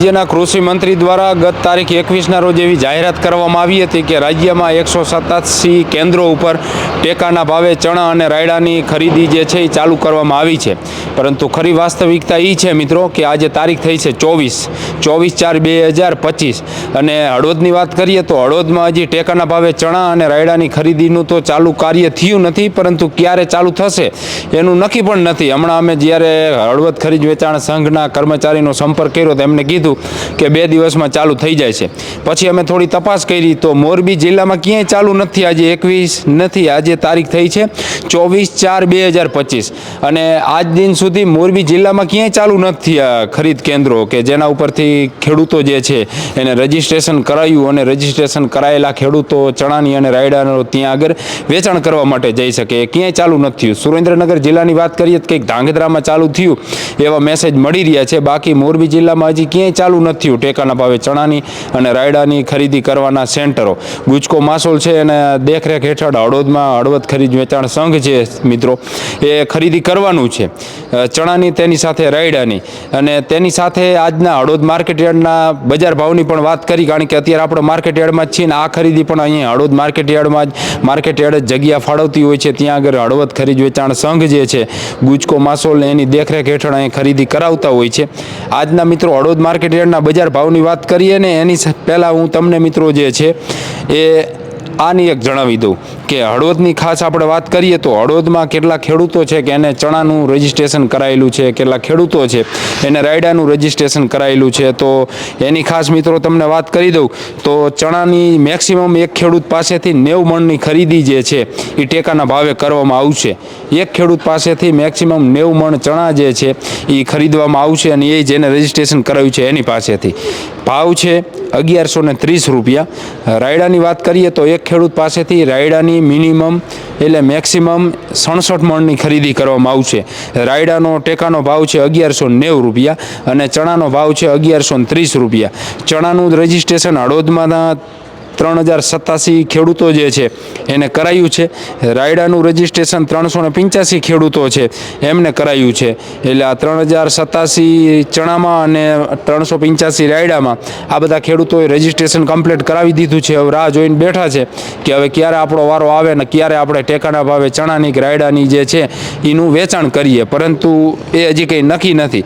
રાજ્યના કૃષિ મંત્રી દ્વારા ગત તારીખ એકવીસના રોજ એવી જાહેરાત કરવામાં આવી હતી કે રાજ્યમાં એકસો સતાસી કેન્દ્રો ઉપર ટેકાના ભાવે ચણા અને રાયડાની ખરીદી જે છે એ ચાલુ કરવામાં આવી છે. પરંતુ ખરી વાસ્તવિકતા એ છે મિત્રો કે આજે તારીખ થઈ છે ચોવીસ. ચોવીસ ચાર બે હજાર પચીસ. અને હળવદની વાત કરીએ તો હળવદમાં હજી ટેકાના ભાવે ચણા અને રાયડાની ખરીદીનું તો ચાલુ કાર્ય થયું નથી, પરંતુ ક્યારે ચાલુ થશે એનું નક્કી પણ નથી. હમણાં અમે જ્યારે હળવદ ખરીદ વેચાણ સંઘના કર્મચારીનો સંપર્ક કર્યો, તો એમને કીધું કે બે દિવસમાં ચાલુ થઈ જાય છે. પછી અમે થોડી તપાસ કરી તો મોરબી જિલ્લામાં ક્યાંય ચાલુ નથી. આજે એકવીસ નથી, આજે તારીખ થઈ છે ચોવીસ ચાર બે હજાર પચીસ. અને આજ દિન સુધી મોરબી જિલ્લામાં ક્યાંય ચાલુ નથી, આ ખરીદ કેન્દ્રો કે જેના ઉપરથી ખેડૂતો જે છે એને રજીસ્ટ્રેશન કરાયું અને રજીસ્ટ્રેશન કરાયેલા ખેડૂતો ચણાની અને રાયડાનો ત્યાં આગળ વેચાણ કરવા માટે જઈ શકે. એ ક્યાંય ચાલુ નથી થયું. સુરેન્દ્રનગર જિલ્લાની વાત કરીએ તો કંઈક ધાંગધ્રામાં ચાલુ થયું એવા મેસેજ મળી રહ્યા છે. બાકી મોરબી જિલ્લામાં હજી ક્યાંય ચાલુ નથી. ટેકાના ભાવે ચણાની અને રાયડાની ખરીદી કરવાના સેન્ટરો. ગુજકો માસોલ છે અને દેખરેખ હેઠળ હળવદમાં હળવદ ખરીદ વેચાણ સંઘ છે મિત્રો. એ ખરીદી કરવાનું છે. ચણાની તેની સાથે રાયડાની. અને તેની સાથે આજના હળવદ માર્કેટ યાર્ડના બજાર ભાવની પણ વાત કરી, કારણ કે અત્યારે આપણે માર્કેટ યાર્ડમાં જ છીએ ને આ ખરીદી પણ અહીંયા હળવદ માર્કેટ યાર્ડમાં જ, માર્કેટ યાર્ડ જ જગ્યા ફાળવતી હોય છે. ત્યાં આગળ હળવદ ખરીદ વેચાણ સંઘ જે છે, ગુજકો માસોલ એની દેખરેખ હેઠળ અહીં ખરીદી કરાવતા હોય છે. આજના મિત્રો હળવદ માર્કેટ યાર્ડના બજાર ભાવની વાત કરીએ ને એની પહેલાં હું તમને મિત્રો જે છે એ આની એક જણાવી દઉં કે હળવદની ખાસ આપણે વાત કરીએ તો હળવદમાં કેટલા ખેડૂતો છે કે એને ચણાનું રજીસ્ટ્રેશન કરાયેલું છે, કેટલા ખેડૂતો છે, એને રાયડાનું રજીસ્ટ્રેશન કરાયેલું છે. તો એની ખાસ મિત્રો તમને વાત કરી દઉં તો ચણાની મેક્સિમમ એક ખેડૂત પાસેથી નેવ મણની ખરીદી જે છે એ ટેકાના ભાવે કરવામાં આવશે. એક ખેડૂત પાસેથી મેક્સિમમ નેવ મણ ચણા જે છે એ ખરીદવામાં આવશે અને એ જેને રજીસ્ટ્રેશન કરાવ્યું છે એની પાસેથી. ભાવ છે અગિયારસો ત્રીસ રૂપિયા. રાયડાની વાત કરીએ તો એક ખેડૂત પાસેથી રાયડાની મિનિમમ એટલે મેક્સિમમ સડસઠ મણની ખરીદી કરવામાં આવશે. રાયડાનો ટેકાનો ભાવ છે અગિયારસો નેવું રૂપિયા અને ચણાનો ભાવ છે અગિયારસો ત્રીસ રૂપિયા. ચણાનું રજીસ્ટ્રેશન હળવદમાં ત્રણ હજાર સત્તાસી ખેડૂતો જે છે એને કરાયું છે. રાયડાનું રજીસ્ટ્રેશન ત્રણસો ને પંચ્યાસી ખેડૂતો છે એમને કરાયું છે. એટલે આ ત્રણ હજાર સત્તાસી ચણામાં અને ત્રણસો પંચ્યાસી રાયડામાં આ બધા ખેડૂતોએ રજીસ્ટ્રેશન કમ્પ્લીટ કરાવી દીધું છે. હવે રાહ જોઈને બેઠા છે કે હવે ક્યારે આપણો વારો આવે ને ક્યારે આપણે ટેકાના ભાવે ચણાની કે રાયડાની જે છે એનું વેચાણ કરીએ. પરંતુ એ હજી કંઈ નક્કી નથી.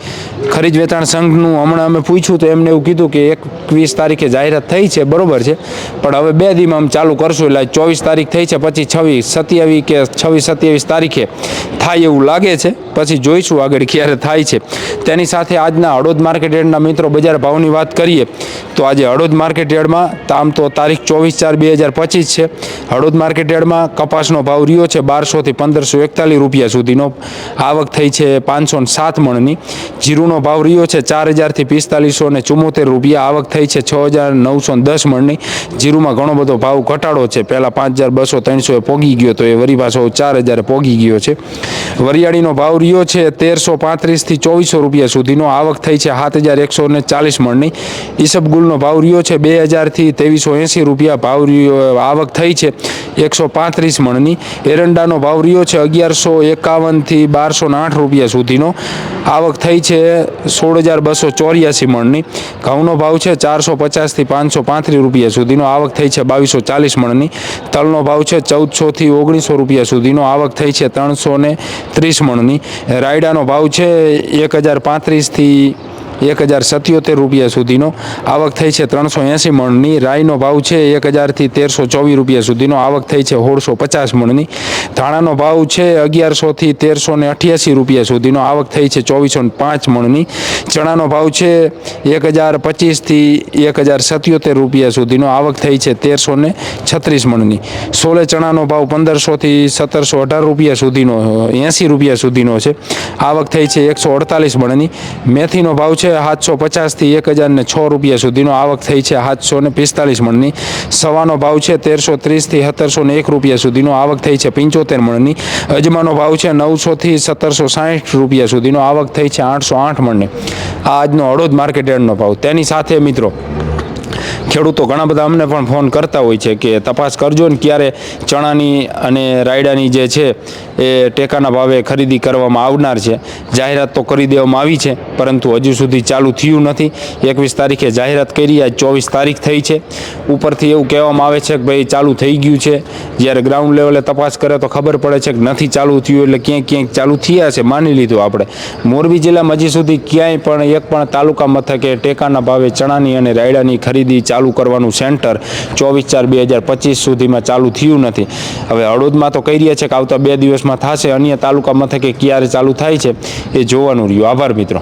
ખરીદ વેચાણ સંઘનું હમણાં અમે પૂછ્યું તો એમને એવું કીધું કે એકવીસ તારીખે જાહેરાત થઈ છે. બરાબર છે. પણ હવે બે દીમાં અમે ચાલુ કરશું એટલે ચોવીસ તારીખ થઈ છે, પછી છવ્વીસ સત્યાવીસ કે છવ્વીસ સત્યાવીસ તારીખે થાય એવું લાગે છે. પછી જોઈશું આગળ ક્યારે થાય છે. તેની સાથે આજના હળોદ માર્કેટ યાર્ડના મિત્રો બજાર ભાવની વાત કરીએ, તો આજે હળોદ માર્કેટ યાર્ડમાં આમ તો તારીખ ચોવીસ ચાર બે હજાર પચીસ છે. હળોદ માર્કેટ યાર્ડમાં કપાસનો ભાવ રહ્યો છે બારસોથી પંદરસો એકતાલીસ રૂપિયા સુધીનો. આવક થઈ છે પાંચસો ને સાત મણની. જીરુનો ભાવ રહ્યો છે ચાર હજારથી પિસ્તાલીસો ને ચુમ્મોતેર રૂપિયા. આવક થઈ છે છ હજાર નવસો દસ મણની. જીરુમાં ઘણો બધો ભાવ ઘટાડો છે. પહેલાં પાંચ હજાર બસો ત્રણસો એ પોગી ગયો, તો એ વરી પાછો ચાર હજારે પોગી ગયો છે. વરિયાળીનો ભાવ રહ્યો છે તેરસો પાંત્રીસથી ચોવીસો રૂપિયા સુધીનો આવક થઈ છે સાત હજાર એકસો ને ચાલીસ મણની. ઈસબગુલનો ભાવ રહ્યો છે બે હજારથી ત્રેવીસો એંસી રૂપિયા ભાવ આવક થઈ છે. એકસો પાંત્રીસ મણની એરંડાનો ભાવ રહ્યો છે અગિયારસો એકાવનથી બારસો આઠ રૂપિયા સુધીનો. આવક થઈ છે સોળ હજાર બસો ચોર્યાસી મણની. ઘઉંનો ભાવ છે ચારસો પચાસથી પાંચસો પાંત્રીસ રૂપિયા સુધીનો. આવક થઈ છે બાવીસો ચાલીસ મણની. તલનો ભાવ છે ચૌદસોથી ઓગણીસો રૂપિયા સુધીનો. આવક થઈ છે ત્રણસો ને ત્રીસ મણની. રાયડાનો ભાવ છે એક હજાર પાંત્રીસથી એક હજાર સત્યોતેર રૂપિયા સુધીનો. આવક થઈ છે ત્રણસો એંસી મણની. રાઈનો ભાવ છે એક હજારથી તેરસો ચોવીસ રૂપિયા સુધીનો. આવક થઈ છે સોળસો પચાસ મણની. ધાણાનો ભાવ છે અગિયારસોથી તેરસો ને અઠ્યાસી રૂપિયા સુધીનો. આવક થઈ છે ચોવીસો પાંચ મણની. ચણાનો ભાવ છે એક હજાર પચીસથી એક હજાર સત્યોતેર રૂપિયા સુધીનો. આવક થઈ છે તેરસો ને છત્રીસ મણની. સોલે ચણાનો ભાવ પંદરસોથી સત્તરસો અઢાર રૂપિયા સુધીનો, એંસી રૂપિયા સુધીનો છે. આવક થઈ છે એકસો અડતાલીસ મણની. મેથીનો ભાવ છે સાતસો પચાસથી એક હજારને છ રૂપિયા સુધીનો આવક થઈ છે સાતસો ને પિસ્તાલીસ મણની. સવાનો ભાવ છે તેરસો ત્રીસથી સત્તરસો ને એક રૂપિયા સુધીનો આવક થઈ છે પંચોતેર મણની. અજમાનો ભાવ છે નવસોથી સત્તરસો સાહીઠ રૂપિયા સુધીનો આવક થઈ છે આઠસો આઠ મણની. આ આજનો હળોદ માર્કેટ યાર્ડનો ભાવ. તેની સાથે મિત્રો, ખેડૂતો ઘણા બધા અમને પણ ફોન કરતા હોય છે કે તપાસ કરજો ને ક્યારે ચણાની અને રાયડાની જે છે એ ટેકાના ભાવે ખરીદી કરવામાં આવનાર છે. જાહેરાત તો કરી દેવામાં આવી છે. પરંતુ હજુ સુધી ચાલુ થયું નથી. એકવીસ તારીખે જાહેરાત કરી, આજ ચોવીસ તારીખ થઈ છે. ઉપરથી એવું કહેવામાં આવે છે કે ભાઈ ચાલુ થઈ ગયું છે. જ્યારે ગ્રાઉન્ડ લેવલે તપાસ કરે તો ખબર પડે છે કે નથી ચાલુ થયું એટલે ક્યાંક ક્યાંક ચાલુ થયા છે, માની લીધું આપણે. મોરબી જિલ્લામાં હજી સુધી ક્યાંય પણ એક પણ તાલુકા મથકે ટેકાના ભાવે ચણાની અને રાયડાની ખરીદી ચાલુ કરવાનું સેન્ટર ચોવીસ ચાર બે હજાર પચીસ સુધીમાં ચાલુ થયું નથી. હવે હળોદમાં તો કહી રહ્યા છે કે આવતા બે દિવસમાં થશે, અન્ય તાલુકા મથકે ક્યારે ચાલુ થાય છે એ જોવાનું રહ્યું. આભાર મિત્રો.